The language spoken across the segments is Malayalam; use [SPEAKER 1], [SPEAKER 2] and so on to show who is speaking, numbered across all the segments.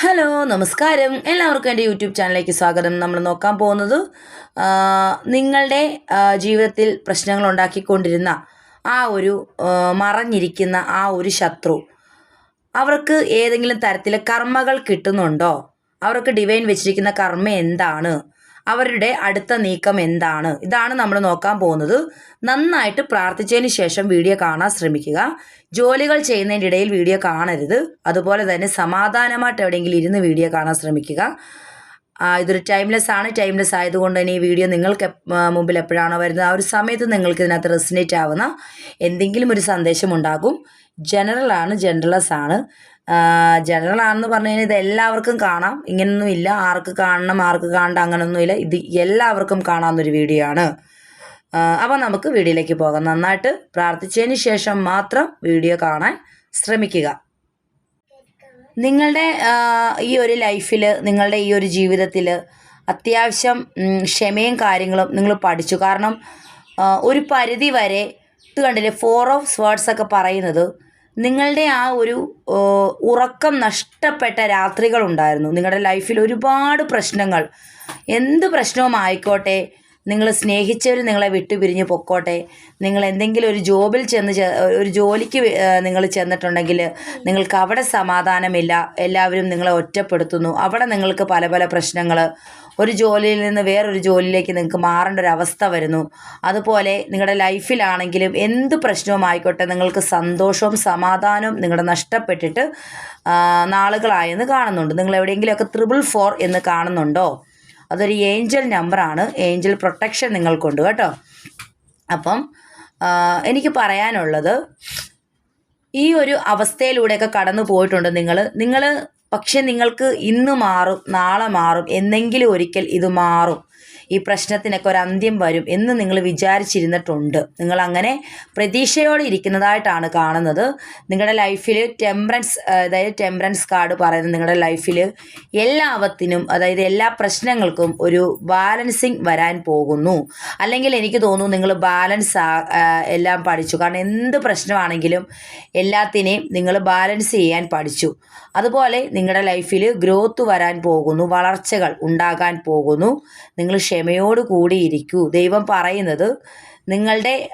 [SPEAKER 1] ഹലോ നമസ്കാരം. എല്ലാവർക്കും എന്റെ യൂട്യൂബ് ചാനലിലേക്ക് സ്വാഗതം. നമ്മൾ നോക്കാൻ പോകുന്നത് നിങ്ങളുടെ ജീവിതത്തിൽ പ്രശ്നങ്ങൾ ഉണ്ടാക്കിക്കൊണ്ടിരുന്ന ആ ഒരു മറഞ്ഞിരിക്കുന്ന ആ ഒരു ശത്രു. അവർക്ക് ഏതെങ്കിലും തരത്തിലെ കർമ്മകൾ കിട്ടുന്നുണ്ടോ? അവർക്ക് ഡിവൈൻ വെച്ചിരിക്കുന്ന കർമ്മ എന്താണ്? അവരുടെ അടുത്ത നീക്കം എന്താണ്? ഇതാണ് നമ്മൾ നോക്കാൻ പോകുന്നത്. നന്നായിട്ട് പ്രാർത്ഥിച്ചതിന് ശേഷം വീഡിയോ കാണാൻ ശ്രമിക്കുക. ജോലികൾ ചെയ്യുന്നതിന്റെ ഇടയിൽ വീഡിയോ കാണരുത്. അതുപോലെ തന്നെ സമാധാനമായിട്ട് എവിടെയെങ്കിലും ഇരുന്ന് വീഡിയോ കാണാൻ ശ്രമിക്കുക. ഇതൊരു ടൈംലെസ് ആണ്. ടൈംലെസ് ആയതുകൊണ്ട് തന്നെ ഈ വീഡിയോ നിങ്ങൾക്ക് മുമ്പിൽ എപ്പോഴാണോ വരുന്നത് ആ ഒരു സമയത്ത് നിങ്ങൾക്ക് ഇതിനകത്ത് റെസിനേറ്റ് ആവുന്ന എന്തെങ്കിലും ഒരു സന്ദേശം ഉണ്ടാകും. ജനറൽ ആണ് ജനറലസ് ആണ്. ജനറൽ ആണെന്ന് പറഞ്ഞു കഴിഞ്ഞാൽ ഇത് എല്ലാവർക്കും കാണാം. ഇങ്ങനൊന്നും ഇല്ല. ആർക്ക് കാണണം ആർക്ക് കാണണ്ട അങ്ങനൊന്നുമില്ല ഇത് എല്ലാവർക്കും കാണാവുന്നൊരു വീഡിയോ ആണ്. അപ്പോൾ നമുക്ക് വീഡിയോയിലേക്ക് പോകാം. നന്നായിട്ട് പ്രാർത്ഥിച്ചതിന് ശേഷം മാത്രം വീഡിയോ കാണാൻ ശ്രമിക്കുക. നിങ്ങളുടെ ഈ ഒരു ലൈഫിൽ നിങ്ങളുടെ ഈ ഒരു ജീവിതത്തിൽ അത്യാവശ്യം ക്ഷമയും കാര്യങ്ങളും നിങ്ങൾ പഠിച്ചു. കാരണം ഒരു പരിധി വരെ ഇത് കണ്ടില്ലേ ഫോർ ഓഫ് സ്വേർഡ്സ് ഒക്കെ പറയുന്നത് നിങ്ങളുടെ ആ ഒരു ഉറക്കം നഷ്ടപ്പെട്ട രാത്രികളുണ്ടായിരുന്നു. നിങ്ങളുടെ ലൈഫിൽ ഒരുപാട് പ്രശ്നങ്ങൾ. എന്ത് പ്രശ്നവും ആയിക്കോട്ടെ നിങ്ങൾ സ്നേഹിച്ചവർ നിങ്ങളെ വിട്ടുപിരിഞ്ഞ് പൊക്കോട്ടെ നിങ്ങൾ എന്തെങ്കിലും ഒരു ജോബിൽ ചെന്ന് ഒരു ജോലിക്ക് നിങ്ങൾ ചെന്നിട്ടുണ്ടെങ്കിൽ നിങ്ങൾക്ക് അവിടെ സമാധാനമില്ല. എല്ലാവരും നിങ്ങളെ ഒറ്റപ്പെടുത്തുന്നു. അവിടെ നിങ്ങൾക്ക് പല പല പ്രശ്നങ്ങൾ ഒരു ജോലിയിൽ നിന്ന് വേറൊരു ജോലിയിലേക്ക് നിങ്ങൾക്ക് മാറേണ്ട ഒരു അവസ്ഥ വരുന്നു. അതുപോലെ നിങ്ങളുടെ ലൈഫിലാണെങ്കിലും എന്ത് പ്രശ്നവും ആയിക്കോട്ടെ നിങ്ങൾക്ക് സന്തോഷവും സമാധാനവും നിങ്ങളുടെ നഷ്ടപ്പെട്ടിട്ട് നാളുകളായെന്ന് കാണുന്നുണ്ട്. നിങ്ങൾ എവിടെയെങ്കിലുമൊക്കെ ത്രിബിൾ ഫോർ എന്ന് കാണുന്നുണ്ടോ? അതൊരു ഏഞ്ചൽ നമ്പറാണ് ഏഞ്ചൽ പ്രൊട്ടക്ഷൻ നിങ്ങൾക്കുണ്ട് കേട്ടോ. അപ്പം എനിക്ക് പറയാനുള്ളത് ഈ ഒരു അവസ്ഥയിലൂടെയൊക്കെ കടന്നു പോയിട്ടുണ്ട് നിങ്ങൾ നിങ്ങൾ പക്ഷെ നിങ്ങൾക്ക് ഇന്ന് മാറും നാളെ മാറും എന്നെങ്കിലും ഒരിക്കൽ ഇത് മാറും. ഈ പ്രശ്നത്തിനൊക്കെ ഒരു അന്ത്യം വരും എന്ന് നിങ്ങൾ വിചാരിച്ചിരുന്നിട്ടുണ്ട്. നിങ്ങൾ അങ്ങനെ പ്രതീക്ഷയോടെ ഇരിക്കുന്നതായിട്ടാണ് കാണുന്നത്. നിങ്ങളുടെ ലൈഫിൽ ടെമ്പറൻസ് അതായത് ടെമ്പറൻസ് കാർഡ് പറയുന്നത് നിങ്ങളുടെ ലൈഫിൽ എല്ലാവത്തിനും അതായത് എല്ലാ പ്രശ്നങ്ങൾക്കും ഒരു ബാലൻസിങ് വരാൻ പോകുന്നു. അല്ലെങ്കിൽ എനിക്ക് തോന്നുന്നു നിങ്ങൾ ബാലൻസ് എല്ലാം പഠിച്ചു. കാരണം എന്ത് പ്രശ്നമാണെങ്കിലും എല്ലാത്തിനെയും നിങ്ങൾ ബാലൻസ് ചെയ്യാൻ പഠിച്ചു. അതുപോലെ നിങ്ങളുടെ ലൈഫിൽ ഗ്രോത്ത് വരാൻ പോകുന്നു. വളർച്ചകൾ ഉണ്ടാകാൻ പോകുന്നു. നിങ്ങൾ ക്ഷമയോട് കൂടിയിരിക്കൂ ദൈവം പറയുന്നത് നിങ്ങളുടെ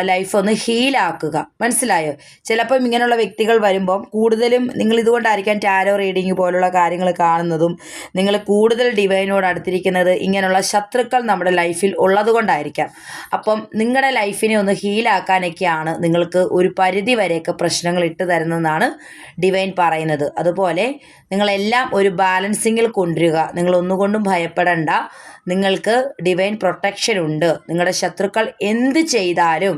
[SPEAKER 1] ലൈഫ് ഒന്ന് ഹീലാക്കുക മനസ്സിലായോ? ചിലപ്പം ഇങ്ങനെയുള്ള വ്യക്തികൾ വരുമ്പം കൂടുതലും നിങ്ങൾ ഇതുകൊണ്ടായിരിക്കാം ടാരോ റീഡിങ് പോലുള്ള കാര്യങ്ങൾ കാണുന്നതും നിങ്ങൾ കൂടുതൽ ഡിവൈനോട് അടുത്തിരിക്കുന്നത് ഇങ്ങനെയുള്ള ശത്രുക്കൾ നമ്മുടെ ലൈഫിൽ ഉള്ളത് കൊണ്ടായിരിക്കാം. അപ്പം നിങ്ങളുടെ ലൈഫിനെ ഒന്ന് ഹീലാക്കാനൊക്കെയാണ് നിങ്ങൾക്ക് ഒരു പരിധി വരെയൊക്കെ പ്രശ്നങ്ങൾ ഇട്ട് തരുന്നതെന്നാണ് ഡിവൈൻ പറയുന്നത്. അതുപോലെ നിങ്ങളെല്ലാം ഒരു ബാലൻസിങ്ങിൽ കൊണ്ടുവരിക. നിങ്ങൾ ഒന്നുകൊണ്ടും ഭയപ്പെടണ്ട. നിങ്ങൾക്ക് ഡിവൈൻ പ്രൊട്ടക്ഷൻ ഉണ്ട്. നിങ്ങളുടെ ശത്രുക്കൾ എന്ത് ചെയ്താലും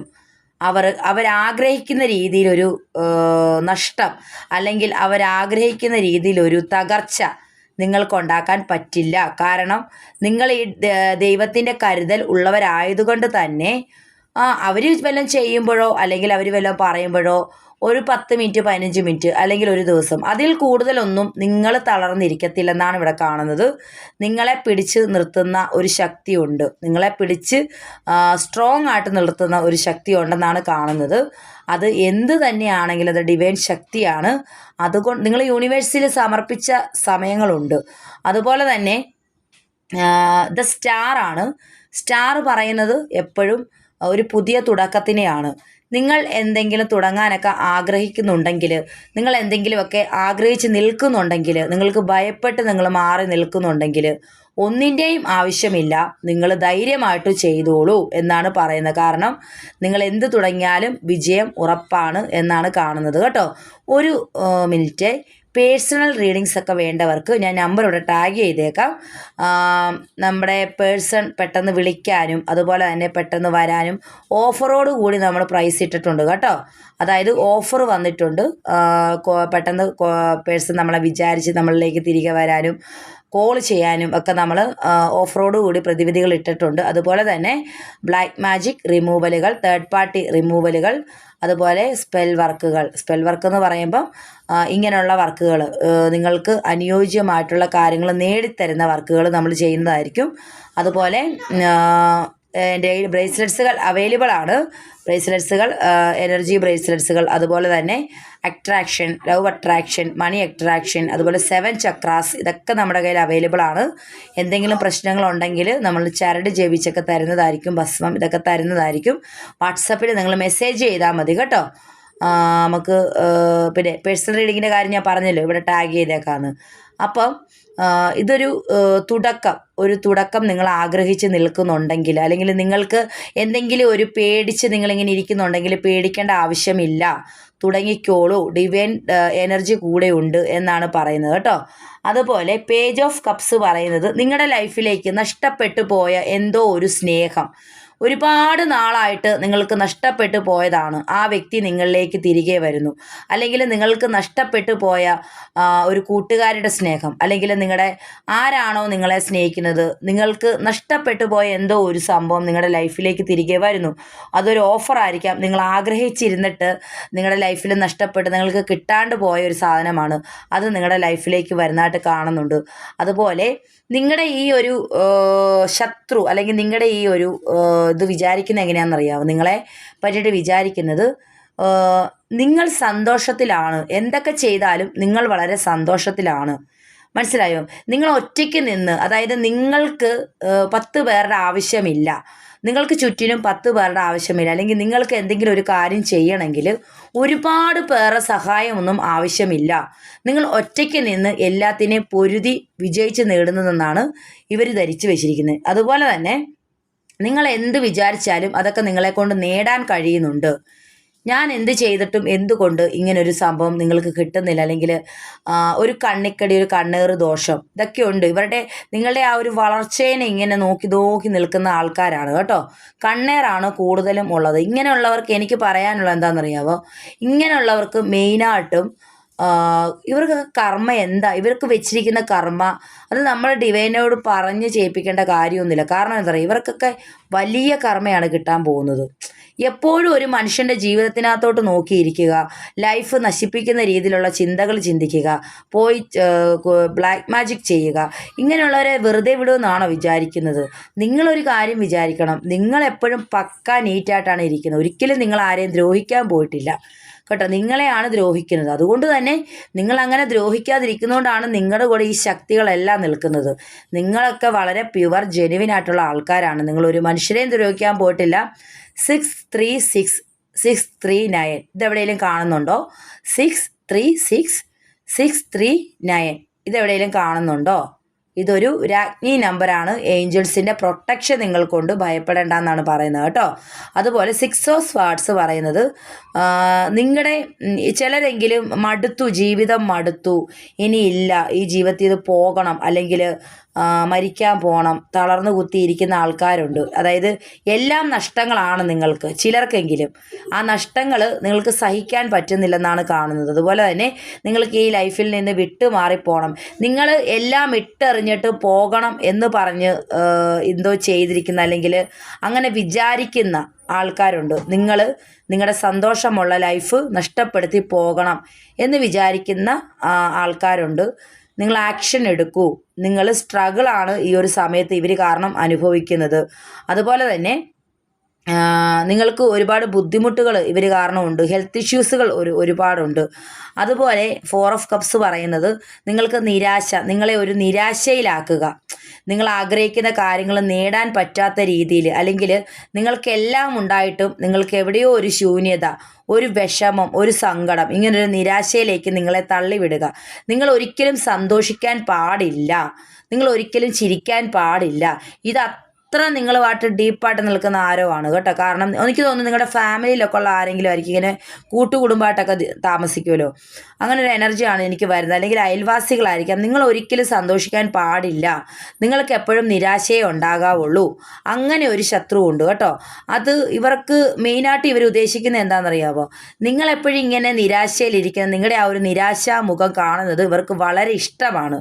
[SPEAKER 1] അവർ അവരാഗ്രഹിക്കുന്ന രീതിയിലൊരു നഷ്ടം അല്ലെങ്കിൽ അവരാഗ്രഹിക്കുന്ന രീതിയിലൊരു തകർച്ച നിങ്ങൾക്കുണ്ടാക്കാൻ പറ്റില്ല. കാരണം നിങ്ങൾ ഈ ദൈവത്തിന്റെ കരുതൽ ഉള്ളവരായതുകൊണ്ട് തന്നെ അവർ വല്ലതും ചെയ്യുമ്പോഴോ അല്ലെങ്കിൽ അവർ വല്ലതും പറയുമ്പോഴോ ഒരു പത്ത് മിനിറ്റ് പതിനഞ്ച് മിനിറ്റ് അല്ലെങ്കിൽ ഒരു ദിവസം. അതിൽ കൂടുതലൊന്നും നിങ്ങൾ തളർന്നിരിക്കത്തില്ലെന്നാണ് ഇവിടെ കാണുന്നത്. നിങ്ങളെ പിടിച്ച് നിർത്തുന്ന ഒരു ശക്തിയുണ്ട്. നിങ്ങളെ പിടിച്ച് സ്ട്രോങ് ആയിട്ട് നിർത്തുന്ന ഒരു ശക്തി ഉണ്ടെന്നാണ് കാണുന്നത്. അത് എന്ത് തന്നെയാണെങ്കിലും അത് ഡിവൈൻ ശക്തിയാണ്. അതുകൊണ്ട് നിങ്ങൾ യൂണിവേഴ്സിൽ സമർപ്പിച്ച സമയങ്ങളുണ്ട്. അതുപോലെ തന്നെ ദ സ്റ്റാർ ആണ്. സ്റ്റാർ പറയുന്നത് എപ്പോഴും ഒരു പുതിയ തുടക്കത്തിനെയാണ്. നിങ്ങൾ എന്തെങ്കിലും തുടങ്ങാനൊക്കെ ആഗ്രഹിക്കുന്നുണ്ടെങ്കിൽ നിങ്ങൾ എന്തെങ്കിലുമൊക്കെ ആഗ്രഹിച്ച് നിൽക്കുന്നുണ്ടെങ്കിൽ നിങ്ങൾക്ക് ഭയപ്പെട്ട് നിങ്ങൾ മാറി നിൽക്കുന്നുണ്ടെങ്കിൽ ഒന്നിന്റെയും ആവശ്യമില്ല. നിങ്ങൾ ധൈര്യമായിട്ട് ചെയ്തോളൂ എന്നാണ് പറയുന്നത്. കാരണം നിങ്ങൾ എന്ത് തുടങ്ങിയാലും വിജയം ഉറപ്പാണ് എന്നാണ് കാണുന്നത്. കേട്ടോ. ഒരു മിനിറ്റ്. പേഴ്സണൽ റീഡിങ്സ് ഒക്കെ വേണ്ടവർക്ക് ഞാൻ നമ്പർ ഇവിടെ ടാഗ് ചെയ്തേക്കാം. നമ്മുടെ പേഴ്സൺ പെട്ടെന്ന് വിളിക്കാനും അതുപോലെ തന്നെ പെട്ടെന്ന് വരാനും ഓഫറോട് കൂടി നമ്മൾ പ്രൈസ് ഇട്ടിട്ടുണ്ട് കേട്ടോ. അതായത് ഓഫർ വന്നിട്ടുണ്ട്. പെട്ടെന്ന് പേഴ്സൺ നമ്മളെ വിചാരിച്ച് നമ്മളിലേക്ക് തിരികെ വരാനും കോൾ ചെയ്യാനും ഒക്കെ നമ്മൾ ഓഫറോട് കൂടി പ്രതിവിധികൾ ഇട്ടിട്ടുണ്ട്. അതുപോലെ തന്നെ ബ്ലാക്ക് മാജിക് റിമൂവലുകൾ തേർഡ് പാർട്ടി റിമൂവലുകൾ അതുപോലെ സ്പെൽ വർക്കുകൾ സ്പെൽ വർക്ക് എന്ന് പറയുമ്പം ഇങ്ങനെയുള്ള വർക്കുകൾ നിങ്ങൾക്ക് അനുയോജ്യമായിട്ടുള്ള കാര്യങ്ങൾ നേടിത്തരുന്ന വർക്കുകൾ നമ്മൾ ചെയ്യുന്നതായിരിക്കും. അതുപോലെ എന്റെ കയ്യിൽ ബ്രേസ്ലെറ്റ്സുകൾ അവൈലബിൾ ആണ്. ബ്രേസ്ലെറ്റ്സുകൾ എനർജി ബ്രേസ്ലെറ്റ്സുകൾ അതുപോലെ തന്നെ attraction love attraction money attraction അതുപോലെ സെവൻ ചക്രാസ് ഇതൊക്കെ നമ്മുടെ കയ്യിൽ അവൈലബിൾ ആണ്. എന്തെങ്കിലും പ്രശ്നങ്ങളുണ്ടെങ്കിൽ നമ്മൾ ചരട് ജപിച്ചൊക്കെ തരുന്നതായിരിക്കും ഭസ്മം ഇതൊക്കെ തരുന്നതായിരിക്കും. വാട്സപ്പിൽ നിങ്ങൾ മെസ്സേജ് ചെയ്താൽ മതി കേട്ടോ. നമുക്ക് പിന്നെ പേഴ്സണൽ റീഡിങ്ങിന്റെ കാര്യം ഞാൻ പറഞ്ഞല്ലോ ഇവിടെ ടാഗ് ചെയ്തേക്കാന്ന്. അപ്പം ഇതൊരു തുടക്കം. ഒരു തുടക്കം നിങ്ങൾ ആഗ്രഹിച്ച് നിൽക്കുന്നുണ്ടെങ്കിൽ അല്ലെങ്കിൽ നിങ്ങൾക്ക് എന്തെങ്കിലും ഒരു പേടിച്ച് നിങ്ങളിങ്ങനെ ഇരിക്കുന്നുണ്ടെങ്കിൽ പേടിക്കേണ്ട ആവശ്യമില്ല. തുടങ്ങിക്കോളൂ. ഡിവൈൻ എനർജി കൂടെ ഉണ്ട് എന്നാണ് പറയുന്നത് കേട്ടോ. അതുപോലെ പേജ് ഓഫ് കപ്സ് പറയുന്നത് നിങ്ങളുടെ ലൈഫിലേക്ക് നഷ്ടപ്പെട്ടു പോയ എന്തോ ഒരു സ്നേഹം. ഒരുപാട് നാളായിട്ട് നിങ്ങൾക്ക് നഷ്ടപ്പെട്ടു പോയതാണ്. ആ വ്യക്തി നിങ്ങളിലേക്ക് തിരികെ വരുന്നു. അല്ലെങ്കിൽ നിങ്ങൾക്ക് നഷ്ടപ്പെട്ടു പോയ ഒരു കൂട്ടുകാരുടെ സ്നേഹം അല്ലെങ്കിൽ നിങ്ങളുടെ ആരാണോ നിങ്ങളെ സ്നേഹിക്കുന്നത് നിങ്ങൾക്ക് നഷ്ടപ്പെട്ടു പോയ എന്തോ ഒരു സംഭവം നിങ്ങളുടെ ലൈഫിലേക്ക് തിരികെ വരുന്നു. അതൊരു ഓഫർ ആയിരിക്കാം. നിങ്ങൾ ആഗ്രഹിച്ചിരുന്നിട്ട് നിങ്ങളുടെ ലൈഫിൽ നഷ്ടപ്പെട്ട് നിങ്ങൾക്ക് കിട്ടാണ്ട് പോയ ഒരു സാധനമാണ്. അത് നിങ്ങളുടെ ലൈഫിലേക്ക് വരുന്നതായിട്ട് കാണുന്നുണ്ട്. അതുപോലെ നിങ്ങളുടെ ഈ ഒരു ശത്രു അല്ലെങ്കിൽ നിങ്ങളുടെ ഈ ഒരു ഇത് വിചാരിക്കുന്നത് എങ്ങനെയാണെന്നറിയാമോ നിങ്ങളെ പറ്റിയിട്ട് വിചാരിക്കുന്നത് നിങ്ങൾ സന്തോഷത്തിലാണ്. എന്തൊക്കെ ചെയ്താലും നിങ്ങൾ വളരെ സന്തോഷത്തിലാണ്. മനസ്സിലായോ? നിങ്ങൾ ഒറ്റയ്ക്ക് നിന്ന് അതായത് നിങ്ങൾക്ക് പത്ത് പേരുടെ ആവശ്യമില്ല. നിങ്ങൾക്ക് ചുറ്റിനും പത്ത് പേരുടെ ആവശ്യമില്ല. അല്ലെങ്കിൽ നിങ്ങൾക്ക് എന്തെങ്കിലും ഒരു കാര്യം ചെയ്യണമെങ്കിൽ ഒരുപാട് പേരുടെ സഹായമൊന്നും ആവശ്യമില്ല. നിങ്ങൾ ഒറ്റയ്ക്ക് നിന്ന് എല്ലാത്തിനെയും പൊരുതി വിജയിച്ച് നേടുന്നതെന്നാണ് ഇവർ ധരിച്ചു വെച്ചിരിക്കുന്നത്. അതുപോലെ തന്നെ നിങ്ങൾ എന്ത് വിചാരിച്ചാലും അതൊക്കെ നിങ്ങളെ കൊണ്ട് നേടാൻ കഴിയുന്നുണ്ട്. ഞാൻ എന്ത് ചെയ്തിട്ടും എന്തുകൊണ്ട് ഇങ്ങനൊരു സംഭവം നിങ്ങൾക്ക് കിട്ടുന്നില്ല. അല്ലെങ്കിൽ ഒരു കണ്ണിക്കടി ഒരു കണ്ണേറ് ദോഷം ഇതൊക്കെയുണ്ട് ഇവരുടെ നിങ്ങളുടെ ആ ഒരു വളർച്ചേനെ ഇങ്ങനെ നോക്കി നോക്കി നിൽക്കുന്ന ആൾക്കാരാണ് കേട്ടോ. കണ്ണേറാണ് കൂടുതലും ഉള്ളത്. ഇങ്ങനെയുള്ളവർക്ക് എനിക്ക് പറയാനുള്ളത് എന്താണെന്നറിയാമോ ഇങ്ങനെയുള്ളവർക്ക് മെയിനായിട്ടും ഇവർക്ക് കർമ്മ എന്താ? ഇവർക്ക് വെച്ചിരിക്കുന്ന കർമ്മ അത് നമ്മൾ ഡിവൈനോട് പറഞ്ഞ് ചെയ്യിപ്പിക്കേണ്ട കാര്യമൊന്നുമില്ല. കാരണം എന്താ പറയുക? ഇവർക്കൊക്കെ വലിയ കർമ്മയാണ് കിട്ടാൻ പോകുന്നത്. എപ്പോഴും ഒരു മനുഷ്യന്റെ ജീവിതത്തിനകത്തോട്ട് നോക്കിയിരിക്കുക ലൈഫ് നശിപ്പിക്കുന്ന രീതിയിലുള്ള ചിന്തകൾ ചിന്തിക്കുക പോയി ബ്ലാക്ക് മാജിക് ചെയ്യുക ഇങ്ങനെയുള്ളവരെ വെറുതെ വിടുമെന്നാണോ വിചാരിക്കുന്നത്? നിങ്ങളൊരു കാര്യം വിചാരിക്കണം. നിങ്ങളെപ്പോഴും പക്ക നീറ്റായിട്ടാണ് ഇരിക്കുന്നത്. ഒരിക്കലും നിങ്ങൾ ആരെയും ദ്രോഹിക്കാൻ പോയിട്ടില്ല. കേട്ടോ നിങ്ങളെയാണ് ദ്രോഹിക്കുന്നത്. അതുകൊണ്ട് തന്നെ നിങ്ങൾ അങ്ങനെ ദ്രോഹിക്കാതിരിക്കുന്നതുകൊണ്ടാണ് നിങ്ങളുടെ കൂടെ ഈ ശക്തികളെല്ലാം നിൽക്കുന്നത്. നിങ്ങളൊക്കെ വളരെ പ്യുവർ ജെനുവിൻ ആയിട്ടുള്ള ആൾക്കാരാണ്. നിങ്ങൾ ഒരു മനുഷ്യരെയും ദ്രോഹിക്കാൻ പോയിട്ടില്ല. Six three six six three nine ഇതെവിടെയെങ്കിലും കാണുന്നുണ്ടോ? Six three six six three nine ഇതെവിടെയെങ്കിലും കാണുന്നുണ്ടോ? ഇതൊരു രാജ്ഞി നമ്പറാണ് ഏഞ്ചൽസിന്റെ പ്രൊട്ടക്ഷൻ നിങ്ങൾ കൊണ്ട് ഭയപ്പെടേണ്ട എന്നാണ് പറയുന്നത് കേട്ടോ. അതുപോലെ സിക്സ് ഓഫ് സ്വാർട്സ് പറയുന്നത് നിങ്ങളുടെ ചിലരെങ്കിലും മടുത്തു ജീവിതം മടുത്തു ഇനിയില്ല ഈ ജീവിതത്തിൽ ഇത് പോകണം അല്ലെങ്കിൽ മരിക്കാൻ പോകണം തളർന്നു കുത്തിയിരിക്കുന്ന ആൾക്കാരുണ്ട്. അതായത് എല്ലാം നഷ്ടങ്ങളാണ് നിങ്ങൾക്ക് ചിലർക്കെങ്കിലും. ആ നഷ്ടങ്ങൾ നിങ്ങൾക്ക് സഹിക്കാൻ പറ്റുന്നില്ലെന്നാണ് കാണുന്നത്. അതുപോലെ തന്നെ നിങ്ങൾക്ക് ഈ ലൈഫിൽ നിന്ന് വിട്ടുമാറിപ്പോകണം നിങ്ങൾ എല്ലാം ഇട്ടെറിഞ്ഞിട്ട് പോകണം എന്ന് പറഞ്ഞ് എന്തോ ചെയ്തിരിക്കുന്ന അല്ലെങ്കിൽ അങ്ങനെ വിചാരിക്കുന്ന ആൾക്കാരുണ്ട്. നിങ്ങൾ നിങ്ങളുടെ സന്തോഷമുള്ള ലൈഫ് നഷ്ടപ്പെടുത്തി പോകണം എന്ന് വിചാരിക്കുന്ന ആൾക്കാരുണ്ട്. നിങ്ങൾ ആക്ഷൻ എടുക്കൂ. നിങ്ങൾ സ്ട്രഗിളാണ് ഈ ഒരു സമയത്ത് ഇവർ കാരണം അനുഭവിക്കുന്നത്. അതുപോലെ തന്നെ നിങ്ങൾക്ക് ഒരുപാട് ബുദ്ധിമുട്ടുകൾ ഇവർ കാരണമുണ്ട്. ഹെൽത്ത് ഇഷ്യൂസുകൾ ഒരു ഒരുപാടുണ്ട്. അതുപോലെ ഫോർ ഓഫ് കപ്സ് പറയുന്നത് നിങ്ങൾക്ക് നിരാശ നിങ്ങളെ ഒരു നിരാശയിലാക്കുക. നിങ്ങൾ ആഗ്രഹിക്കുന്ന കാര്യങ്ങൾ നേടാൻ പറ്റാത്ത രീതിയിൽ അല്ലെങ്കിൽ നിങ്ങൾക്കെല്ലാം ഉണ്ടായിട്ടും നിങ്ങൾക്ക് എവിടെയോ ഒരു ശൂന്യത ഒരു വിഷമം ഒരു സങ്കടം ഇങ്ങനൊരു നിരാശയിലേക്ക് നിങ്ങളെ തള്ളിവിടുക. നിങ്ങൾ ഒരിക്കലും സന്തോഷിക്കാൻ പാടില്ല. നിങ്ങൾ ഒരിക്കലും ചിരിക്കാൻ പാടില്ല. ഇത് അത്ര വാട്ട് ഡീപ്പായിട്ട് നിൽക്കുന്ന ആരോ ആണ് കേട്ടോ. കാരണം എനിക്ക് തോന്നുന്നു നിങ്ങളുടെ ഫാമിലിയിലൊക്കെ ഉള്ള ആരെങ്കിലും ആയിരിക്കും ഇങ്ങനെ കൂട്ടുകുടുംബമായിട്ടൊക്കെ താമസിക്കുമല്ലോ. അങ്ങനെ ഒരു എനർജിയാണ് എനിക്ക് വരുന്നത്. അല്ലെങ്കിൽ അയൽവാസികളായിരിക്കാം. നിങ്ങൾ ഒരിക്കലും സന്തോഷിക്കാൻ പാടില്ല. നിങ്ങൾക്ക് എപ്പോഴും നിരാശയെ ഉണ്ടാകാവുള്ളൂ. അങ്ങനെ ഒരു ശത്രു ഉണ്ട് കേട്ടോ. അത് ഇവർക്ക് മെയിനായിട്ട് ഇവർ ഉദ്ദേശിക്കുന്നത് എന്താണെന്നറിയാമോ നിങ്ങളെപ്പോഴും ഇങ്ങനെ നിരാശയിലിരിക്കുന്ന നിങ്ങളുടെ ആ ഒരു നിരാശാ മുഖം കാണുന്നത് ഇവർക്ക് വളരെ ഇഷ്ടമാണ്.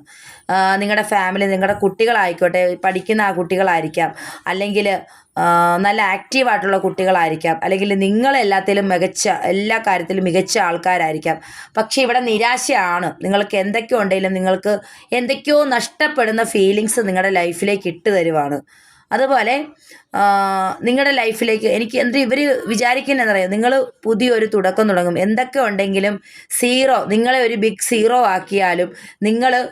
[SPEAKER 1] നിങ്ങളുടെ ഫാമിലി നിങ്ങളുടെ കുട്ടികളായിക്കോട്ടെ പഠിക്കുന്ന ആ കുട്ടികളായിരിക്കാം. അല്ലെങ്കിൽ നല്ല ആക്റ്റീവായിട്ടുള്ള കുട്ടികളായിരിക്കാം. അല്ലെങ്കിൽ നിങ്ങളെല്ലാത്തിലും മികച്ച എല്ലാ കാര്യത്തിലും മികച്ച ആൾക്കാരായിരിക്കാം. പക്ഷേ ഇവിടെ നിരാശയാണ്. നിങ്ങൾക്ക് എന്തൊക്കെ ഉണ്ടെങ്കിലും നിങ്ങൾക്ക് എന്തൊക്കെയോ നഷ്ടപ്പെടുന്ന ഫീലിങ്സ് നിങ്ങളുടെ ലൈഫിലേക്ക് ഇട്ട് തരുവാണ്. അതുപോലെ നിങ്ങളുടെ ലൈഫിലേക്ക് എനിക്ക് എന്ത് ഇവർ വിചാരിക്കുന്നതെന്നറിയാം നിങ്ങൾ പുതിയൊരു തുടക്കം തുടങ്ങും. എന്തൊക്കെ ഉണ്ടെങ്കിലും സീറോ നിങ്ങളെ ഒരു ബിഗ് സീറോ ആക്കിയാലും നിങ്ങൾ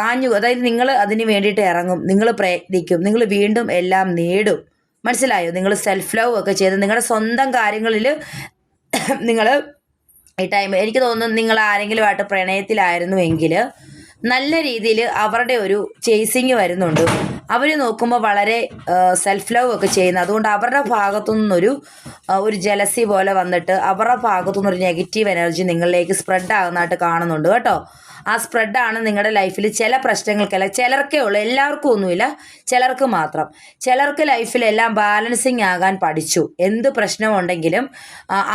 [SPEAKER 1] ആഞ്ഞു അതായത് നിങ്ങൾ അതിന് വേണ്ടിയിട്ട് ഇറങ്ങും. നിങ്ങൾ പ്രയത്നിക്കും. നിങ്ങൾ വീണ്ടും എല്ലാം നേടും. മനസ്സിലായോ? നിങ്ങൾ സെൽഫ് ലവ് ഒക്കെ ചെയ്ത് നിങ്ങളുടെ സ്വന്തം കാര്യങ്ങളിൽ നിങ്ങൾ ഈ ടൈം എനിക്ക് തോന്നുന്നു നിങ്ങൾ ആരെങ്കിലും ആരെങ്കിലുമായിട്ട് പ്രണയത്തിലായിരുന്നുവെങ്കിൽ നല്ല രീതിയിൽ അവരുടെ ഒരു ചേസിങ് വരുന്നുണ്ട്. അവർ നോക്കുമ്പോൾ വളരെ സെൽഫ് ലവ് ഒക്കെ ചെയ്യുന്നു അതുകൊണ്ട് അവരുടെ ഭാഗത്തു നിന്നൊരു ഒരു ജലസി പോലെ വന്നിട്ട് അവരുടെ ഭാഗത്തു നിന്നൊരു നെഗറ്റീവ് എനർജി നിങ്ങളിലേക്ക് സ്പ്രെഡ് ആകുന്നതായിട്ട് കാണുന്നുണ്ട് കേട്ടോ. ആ സ്പ്രെഡാണ് നിങ്ങളുടെ ലൈഫിൽ ചില പ്രശ്നങ്ങൾക്കല്ല ചിലർക്കേ ഉള്ളൂ എല്ലാവർക്കും ഒന്നുമില്ല ചിലർക്ക് മാത്രം. ചിലർക്ക് ലൈഫിലെല്ലാം ബാലൻസിങ് ആകാൻ പഠിച്ചു. എന്ത് പ്രശ്നമുണ്ടെങ്കിലും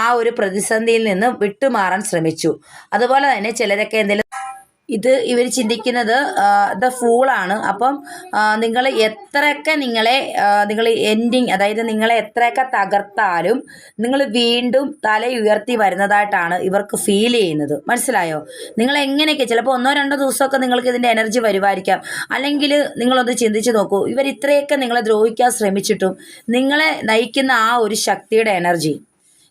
[SPEAKER 1] ആ ഒരു പ്രതിസന്ധിയിൽ നിന്ന് വിട്ടുമാറാൻ ശ്രമിച്ചു. അതുപോലെ തന്നെ ചിലരൊക്കെ എന്തെങ്കിലും ഇത് ഇവർ ചിന്തിക്കുന്നത് ദ ഫൂളാണ്. അപ്പം നിങ്ങൾ എത്രയൊക്കെ നിങ്ങളെ നിങ്ങൾ എൻഡിങ് അതായത് നിങ്ങളെ എത്രയൊക്കെ തകർത്താലും നിങ്ങൾ വീണ്ടും തല ഉയർത്തി വരുന്നതായിട്ടാണ് ഇവർക്ക് ഫീൽ ചെയ്യുന്നത്. മനസ്സിലായോ? നിങ്ങൾ എങ്ങനെയൊക്കെ ചിലപ്പോൾ ഒന്നോ രണ്ടോ ദിവസമൊക്കെ നിങ്ങൾക്ക് ഇതിന്റെ എനർജി വരുമായിരിക്കാം. അല്ലെങ്കിൽ നിങ്ങളൊന്ന് ചിന്തിച്ച് നോക്കൂ ഇവർ ഇത്രയൊക്കെ നിങ്ങളെ ദ്രോഹിക്കാൻ ശ്രമിച്ചിട്ടും നിങ്ങളെ നയിക്കുന്ന ആ ഒരു ശക്തിയുടെ എനർജി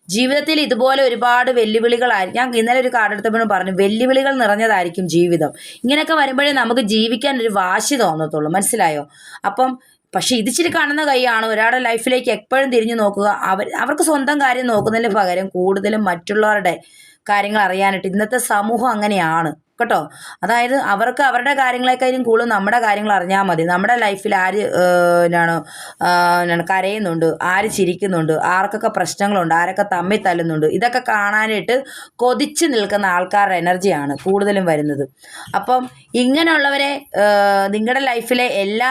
[SPEAKER 1] ജീവിതത്തിൽ ഇതുപോലെ ഒരുപാട് വെല്ലുവിളികളായി ഞാൻ ഇന്നലെ ഒരു കാർഡ് എടുത്തപ്പോഴും പറഞ്ഞു വെല്ലുവിളികൾ നിറഞ്ഞതായിരിക്കും ജീവിതം. ഇങ്ങനെയൊക്കെ വരുമ്പോഴേ നമുക്ക് ജീവിക്കാൻ ഒരു വാശി തോന്നത്തുള്ളൂ. മനസ്സിലായോ? അപ്പം പക്ഷെ ഇതിച്ചിരി കാണുന്ന കൈയാണ്. ഒരാളുടെ ലൈഫിലേക്ക് എപ്പോഴും തിരിഞ്ഞു നോക്കുക. അവർ അവർക്ക് സ്വന്തം കാര്യം നോക്കുന്നതിന് പകരം കൂടുതലും മറ്റുള്ളവരുടെ കാര്യങ്ങൾ അറിയാനായിട്ട് ഇന്നത്തെ സമൂഹം അങ്ങനെയാണ്. കേട്ടോ? അതായത് അവർക്ക് അവരുടെ കാര്യങ്ങളെക്കാളും കൂടുതൽ നമ്മുടെ കാര്യങ്ങൾ അറിഞ്ഞാൽ മതി. നമ്മുടെ ലൈഫിൽ ആര് എന്നാണ് എന്നാണ് കരയുന്നുണ്ട് ആര് ചിരിക്കുന്നുണ്ട് ആർക്കൊക്കെ പ്രശ്നങ്ങളുണ്ട് ആരൊക്കെ തമ്മിൽ തല്ലുന്നുണ്ട് ഇതൊക്കെ കാണാനായിട്ട് കൊതിച്ച് നിൽക്കുന്ന ആൾക്കാരുടെ എനർജിയാണ് കൂടുതലും വരുന്നത്. അപ്പം ഇങ്ങനെയുള്ളവരെ നിങ്ങളുടെ ലൈഫിലെ എല്ലാ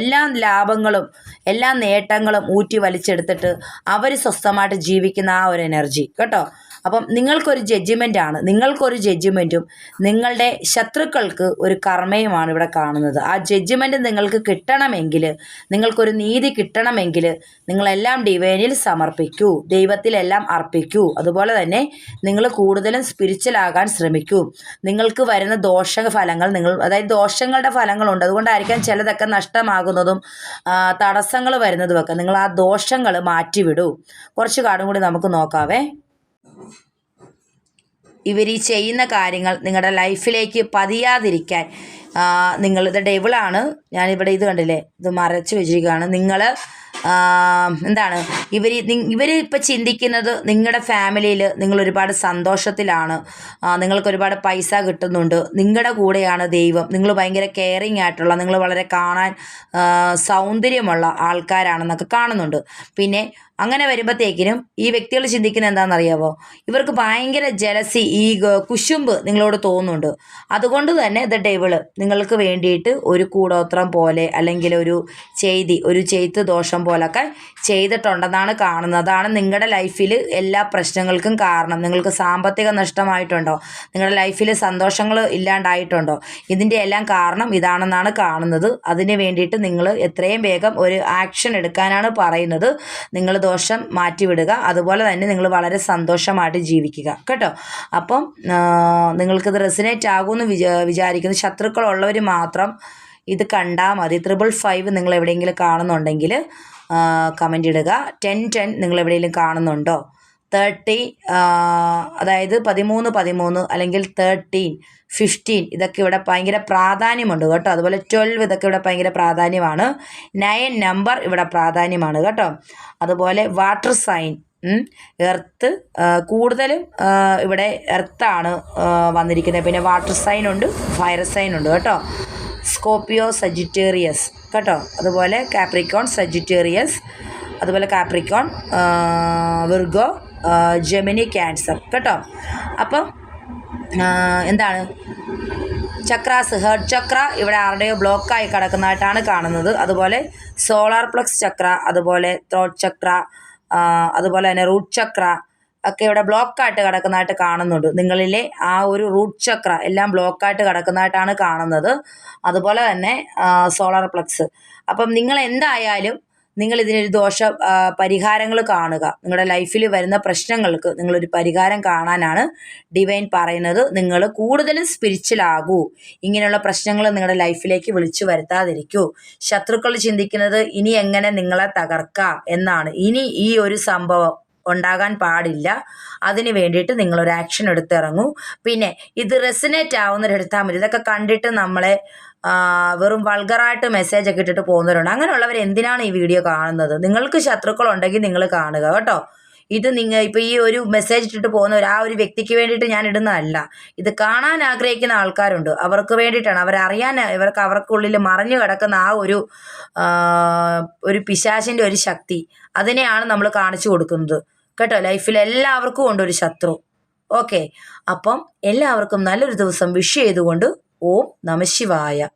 [SPEAKER 1] എല്ലാ ലാഭങ്ങളും എല്ലാ നേട്ടങ്ങളും ഊറ്റി വലിച്ചെടുത്തിട്ട് അവർ സ്വസ്ഥമായിട്ട് ജീവിക്കുന്ന ആ ഒരു എനർജി കേട്ടോ? അപ്പം നിങ്ങൾക്കൊരു ജഡ്ജ്മെന്റ് ആണ്. നിങ്ങൾക്കൊരു ജഡ്ജ്മെന്റും നിങ്ങളുടെ ശത്രുക്കൾക്ക് ഒരു കർമ്മയുമാണ് ഇവിടെ കാണുന്നത്. ആ ജഡ്ജ്മെന്റ് നിങ്ങൾക്ക് കിട്ടണമെങ്കിൽ നിങ്ങൾക്കൊരു നീതി കിട്ടണമെങ്കിൽ നിങ്ങളെല്ലാം ഡിവൈനിൽ സമർപ്പിക്കൂ. ദൈവത്തിലെല്ലാം അർപ്പിക്കൂ. അതുപോലെ തന്നെ നിങ്ങൾ കൂടുതലും സ്പിരിച്വലാകാൻ ശ്രമിക്കൂ. നിങ്ങൾക്ക് വരുന്ന ദോഷ ഫലങ്ങൾ നിങ്ങൾ അതായത് ദോഷങ്ങളുടെ ഫലങ്ങളുണ്ട്. അതുകൊണ്ടായിരിക്കാം ചിലതൊക്കെ നഷ്ടമാകുന്നതും തടസ്സങ്ങൾ വരുന്നതുമൊക്കെ. നിങ്ങൾ ആ ദോഷങ്ങൾ മാറ്റിവിടൂ. കുറച്ച് കാടും കൂടി നമുക്ക് നോക്കാവേ. ഇവർ ഈ ചെയ്യുന്ന കാര്യങ്ങൾ നിങ്ങളുടെ ലൈഫിലേക്ക് പതിയാതിരിക്കാൻ നിങ്ങൾ ഇത് ഡെവിളാണ് ഞാനിവിടെ ഇത് കണ്ടില്ലേ? ഇത് മറച്ചു വെച്ചിരിക്കുകയാണ്. നിങ്ങൾ എന്താണ്? ഇവർ ഇവർ ഇപ്പം ചിന്തിക്കുന്നത് നിങ്ങളുടെ ഫാമിലിയിൽ നിങ്ങൾ ഒരുപാട് സന്തോഷത്തിലാണ്. നിങ്ങൾക്ക് ഒരുപാട് പൈസ കിട്ടുന്നുണ്ട്. നിങ്ങളുടെ കൂടെയാണ് ദൈവം. നിങ്ങൾ ഭയങ്കര കെയറിങ് ആയിട്ടുള്ള നിങ്ങൾ വളരെ കാണാൻ സൗന്ദര്യമുള്ള ആൾക്കാരാണെന്നൊക്കെ കാണുന്നുണ്ട്. പിന്നെ അങ്ങനെ വരുമ്പോഴത്തേക്കിനും ഈ വ്യക്തികൾ ചിന്തിക്കുന്നത് എന്താണെന്നറിയാവോ? ഇവർക്ക് ഭയങ്കര ജലസി ഈ കുശുമ്പ് നിങ്ങളോട് തോന്നുന്നുണ്ട്. അതുകൊണ്ട് തന്നെ ദ ഡെവിൾ നിങ്ങൾക്ക് വേണ്ടിയിട്ട് ഒരു കൂടോത്രം പോലെ അല്ലെങ്കിൽ ഒരു ചെയ്തി ഒരു ചെയ്ത്ത് ദോഷം പോലൊക്കെ ചെയ്തിട്ടുണ്ടെന്നാണ് കാണുന്നത്. അതാണ് നിങ്ങളുടെ ലൈഫിൽ എല്ലാ പ്രശ്നങ്ങൾക്കും കാരണം. നിങ്ങൾക്ക് സാമ്പത്തിക നഷ്ടമായിട്ടുണ്ടോ? നിങ്ങളുടെ ലൈഫിൽ സന്തോഷങ്ങൾ ഇല്ലാണ്ടായിട്ടുണ്ടോ? ഇതിന്റെ എല്ലാം കാരണം ഇതാണെന്നാണ് കാണുന്നത്. അതിന് വേണ്ടിയിട്ട് നിങ്ങൾ എത്രയും വേഗം ഒരു ആക്ഷൻ എടുക്കാനാണ് പറയുന്നത്. നിങ്ങൾ ദോഷം മാറ്റിവിടുക. അതുപോലെ തന്നെ നിങ്ങൾ വളരെ സന്തോഷമായിട്ട് ജീവിക്കുക. കേട്ടോ? അപ്പം നിങ്ങൾക്കിത് റെസിനേറ്റ് ആകുമെന്ന് വിചാ വിചാരിക്കുന്നു. ശത്രുക്കളുള്ളവർ മാത്രം ഇത് കണ്ടാൽ മതി. ത്രിബിൾ ഫൈവ് നിങ്ങൾ എവിടെയെങ്കിലും കാണുന്നുണ്ടെങ്കിൽ കമന്റ് ഇടുക. ടെൻ ടെൻ നിങ്ങൾ എവിടെയെങ്കിലും കാണുന്നുണ്ടോ? തേർട്ടി അതായത് പതിമൂന്ന് പതിമൂന്ന് അല്ലെങ്കിൽ തേർട്ടീൻ ഫിഫ്റ്റീൻ ഇതൊക്കെ ഇവിടെ ഭയങ്കര പ്രാധാന്യമുണ്ട് കേട്ടോ. അതുപോലെ ട്വൽവ് ഇതൊക്കെ ഇവിടെ ഭയങ്കര പ്രാധാന്യമാണ്. നയൻ നമ്പർ ഇവിടെ പ്രാധാന്യമാണ് കേട്ടോ. അതുപോലെ വാട്ടർ സൈൻ എർത്ത് കൂടുതലും ഇവിടെ എർത്താണ് വന്നിരിക്കുന്നത്. പിന്നെ വാട്ടർ സൈൻ ഉണ്ട് ഫയർ സൈൻ ഉണ്ട് കേട്ടോ. സ്കോപ്പിയോ സജിറ്റേറിയസ് കേട്ടോ. അതുപോലെ കാപ്രിക്കോൺ സജിറ്റേറിയസ് അതുപോലെ കാപ്രിക്കോൺ വിർഗോ ജെമിനി ക്യാൻസർ കേട്ടോ? അപ്പം എന്താണ്? ചക്രാസ് ഹേർട്ട് ചക്ര ഇവിടെ ആരുടെയോ ബ്ലോക്കായി കിടക്കുന്നതായിട്ടാണ് കാണുന്നത്. അതുപോലെ സോളാർ പ്ലക്സ് ചക്ര അതുപോലെ ത്രോട്ട് ചക്ര അതുപോലെ തന്നെ റൂട്ട് ചക്ര ഒക്കെ ഇവിടെ ബ്ലോക്കായിട്ട് കിടക്കുന്നതായിട്ട് കാണുന്നുണ്ട്. നിങ്ങളിലെ ആ ഒരു റൂട്ട് ചക്ര എല്ലാം ബ്ലോക്കായിട്ട് കിടക്കുന്നതായിട്ടാണ് കാണുന്നത്. അതുപോലെ തന്നെ സോളാർ പ്ലക്സ് അപ്പം നിങ്ങൾ എന്തായാലും നിങ്ങൾ ഇതിനൊരു ദോഷ പരിഹാരങ്ങൾ കാണുക. നിങ്ങളുടെ ലൈഫിൽ വരുന്ന പ്രശ്നങ്ങൾക്ക് നിങ്ങളൊരു പരിഹാരം കാണാനാണ് ഡിവൈൻ പറയുന്നത്. നിങ്ങൾ കൂടുതലും സ്പിരിച്വലാകൂ ഇങ്ങനെയുള്ള പ്രശ്നങ്ങൾ നിങ്ങളുടെ ലൈഫിലേക്ക് വിളിച്ചു വരുത്താതിരിക്കൂ. ശത്രുക്കൾ ചിന്തിക്കുന്നത് ഇനി എങ്ങനെ നിങ്ങളെ തകർക്കാം എന്നാണ്. ഇനി ഈ ഒരു സംഭവം ഉണ്ടാകാൻ പാടില്ല. അതിന് വേണ്ടിയിട്ട് നിങ്ങളൊരു ആക്ഷൻ എടുത്തിറങ്ങൂ. പിന്നെ ഇത് റെസിനേറ്റ് ആവുന്നവരെടുത്താൽ മതി. ഇതൊക്കെ കണ്ടിട്ട് നമ്മളെ വെറും വൾഗറായിട്ട് മെസ്സേജ് ഒക്കെ ഇട്ടിട്ട് പോകുന്നവരുണ്ട്. അങ്ങനെയുള്ളവർ എന്തിനാണ് ഈ വീഡിയോ കാണുന്നത്? നിങ്ങൾക്ക് ശത്രുക്കളുണ്ടെങ്കിൽ നിങ്ങൾ കാണുക കേട്ടോ. ഇത് നിങ്ങൾ ഇപ്പോൾ ഈ ഒരു മെസ്സേജ് ഇട്ടിട്ട് പോകുന്നവർ ആ ഒരു വ്യക്തിക്ക് വേണ്ടിയിട്ട് ഞാൻ ഇടുന്നതല്ല. ഇത് കാണാൻ ആഗ്രഹിക്കുന്ന ആൾക്കാരുണ്ട്. അവർക്ക് വേണ്ടിയിട്ടാണ്. അവരറിയാൻ ഇവർക്ക് അവർക്കുള്ളിൽ മറഞ്ഞു കിടക്കുന്ന ആ ഒരു ഒരു പിശാശിന്റെ ഒരു ശക്തി അതിനെയാണ് നമ്മൾ കാണിച്ചു കൊടുക്കുന്നത്. കേട്ടോ? ലൈഫിൽ എല്ലാവർക്കും ഉണ്ട് ഒരു ശത്രു. ഓക്കെ. അപ്പം എല്ലാവർക്കും നല്ലൊരു ദിവസം വിഷ് ചെയ്തുകൊണ്ട് ഓം നമശിവായ